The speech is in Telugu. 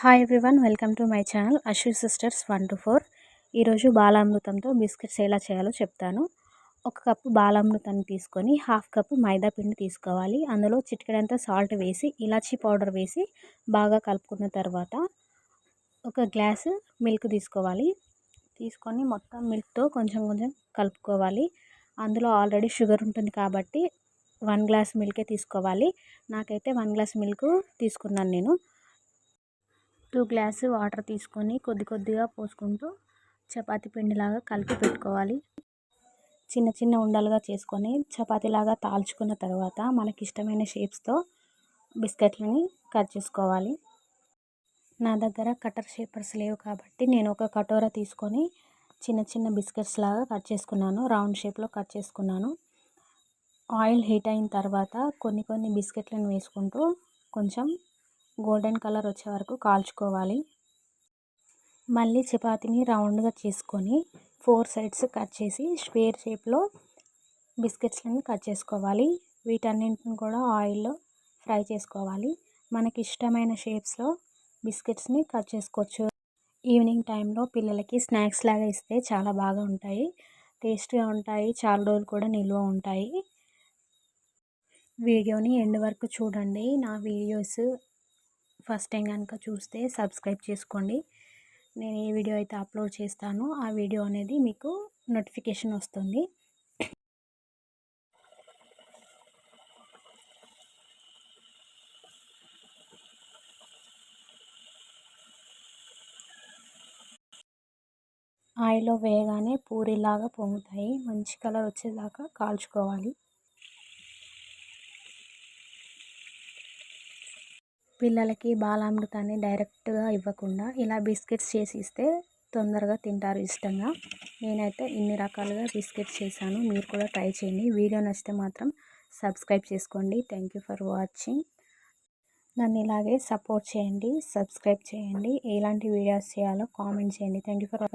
Hi everyone welcome to my channel Ashwi sisters one two four ఈరోజు బాలామృతంతో బిస్కెట్స్ ఎలా చేయాలో చెప్తాను. ఒక కప్పు బాలామృతాన్ని తీసుకొని హాఫ్ కప్పు మైదా పిండి తీసుకోవాలి. అందులో చిటికెడంత సాల్ట్ వేసి ఇలాచీ పౌడర్ వేసి బాగా కలుపుకున్న తర్వాత ఒక గ్లాసు మిల్క్ తీసుకోవాలి. తీసుకొని మొత్తం మిల్క్తో కొంచెం కొంచెం కలుపుకోవాలి. అందులో ఆల్రెడీ షుగర్ ఉంటుంది కాబట్టి వన్ గ్లాస్ మిల్కే తీసుకోవాలి. నాకైతే వన్ గ్లాస్ మిల్క్ తీసుకున్నాను నేను. టూ గ్లాస్ వాటర్ తీసుకొని కొద్ది కొద్దిగా పోసుకుంటూ చపాతీ పిండిలాగా కలిపి పెట్టుకోవాలి. చిన్న చిన్న ఉండలుగా చేసుకొని చపాతీలాగా తాల్చుకున్న తర్వాత మనకి ఇష్టమైన షేప్స్తో బిస్కెట్లని కట్ చేసుకోవాలి. నా దగ్గర కటర్ షేపర్స్ లేవు కాబట్టి నేను ఒక కటోరా తీసుకొని చిన్న చిన్న బిస్కెట్స్ లాగా కట్ చేసుకున్నాను. రౌండ్ షేప్లో కట్ చేసుకున్నాను. ఆయిల్ హీట్ అయిన తర్వాత కొన్ని కొన్ని బిస్కెట్లను వేసుకుంటూ కొంచెం గోల్డెన్ కలర్ వచ్చే వరకు కాల్చుకోవాలి. మళ్ళీ చపాతీని రౌండ్గా చేసుకొని ఫోర్ సైడ్స్ కట్ చేసి స్క్వేర్ షేప్లో బిస్కెట్స్లను కట్ చేసుకోవాలి. వీటన్నింటిని కూడా ఆయిల్లో ఫ్రై చేసుకోవాలి. మనకి ఇష్టమైన షేప్స్లో బిస్కెట్స్ని కట్ చేసుకోవచ్చు. ఈవినింగ్ టైంలో పిల్లలకి స్నాక్స్ లాగా ఇస్తే చాలా బాగా ఉంటాయి. టేస్ట్గా ఉంటాయి. చాలా రోజులు కూడా నిల్వ ఉంటాయి. వీడియోని ఎండ్ వరకు చూడండి. నా వీడియోస్ ఫస్ట్ టైం కనుక చూస్తే సబ్స్క్రైబ్ చేసుకోండి. నేను ఏ వీడియో అయితే అప్లోడ్ చేస్తానో. ఆ వీడియో అనేది మీకు నోటిఫికేషన్ వస్తుంది. ఆయిల్లో వేయగానే పూరిలాగా పొంగుతాయి. మంచి కలర్ వచ్చేదాకా కాల్చుకోవాలి. పిల్లలకి బాలామృతాన్ని డైరెక్ట్గా ఇవ్వకుండా ఇలా బిస్కెట్స్ చేసి ఇస్తే తొందరగా తింటారు ఇష్టంగా. నేనైతే ఇన్ని రకాలుగా బిస్కెట్స్ చేశాను. మీరు కూడా ట్రై చేయండి. వీడియో నచ్చితే మాత్రం సబ్స్క్రైబ్ చేసుకోండి. Thank you for watching. నన్ను ఇలాగే సపోర్ట్ చేయండి సబ్స్క్రైబ్ చేయండి. ఎలాంటి వీడియోస్ చేయాలో కామెంట్ చేయండి. Thank you for